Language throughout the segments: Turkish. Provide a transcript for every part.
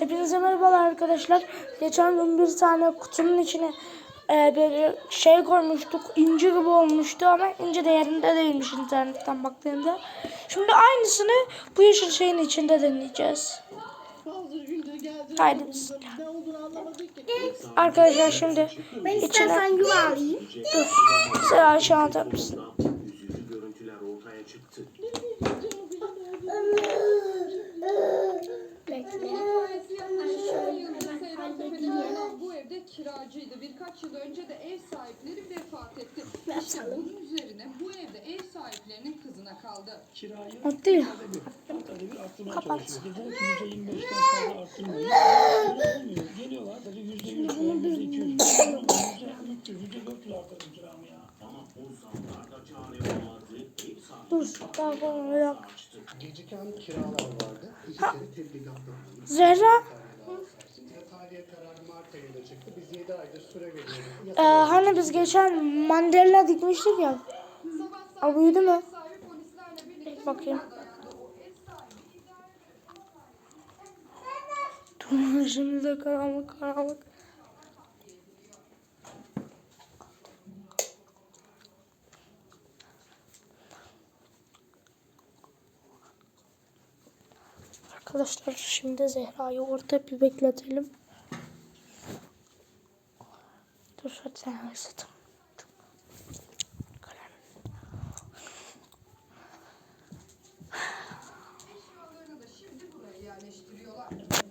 Hepinize merhabalar arkadaşlar. Geçen gün bir tane kutunun içine e, böyle şey koymuştuk. İnci gibi olmuştu ama inci de yerinde değilmiş internetten baktığımda. Şimdi aynısını bu yeşil şeyin içinde deneyeceğiz. Haydi. Arkadaşlar şimdi Ben içine istersen yuva alayım. dur. Sen Ayşe anlatır mısın? Görüntüler ortaya çıktı. Bekle. bu evde kiracıydı. Birkaç yıl önce de ev sahipleri vefat etti. İşte bunun üzerine bu evde ev sahiplerinin kızına kaldı. kirayı O değil. haftada bir arttırmaya Kapat. çalışıyor. Dediler ki yüzde yirmi beşten fazla arttırmayın. Öyle olmuyor. Geliyorlar sadece yüzde yüz veya yüzde iki yüz. Yüzde üç yüz, yüzde dört yüz arttırdım kiramı ya. Ama o zamlarda çare olmadı. Ev sahibi Dur. Daha bir. Geciken kiralar vardı. İki kere tebligatlar e, hani biz geçen mandalina dikmiştik ya. O büyüdü mü? Bakayım. Dur şimdi de karanlık karanlık. Arkadaşlar şimdi Zehra'yı orada bir bekletelim. Dur sen.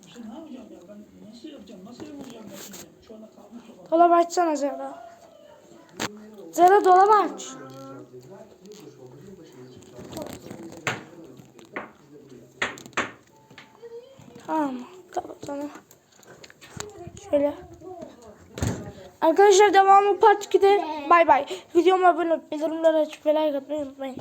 İşte ne yapacağım ya ben nasıl açsana Zehra. Zehra dolabı aç. Tamam. Kapat onu. Şöyle. Arkadaşlar devamı part 2'de. Bay bay. Videoma abone olup bildirimleri açıp ve like atmayı unutmayın.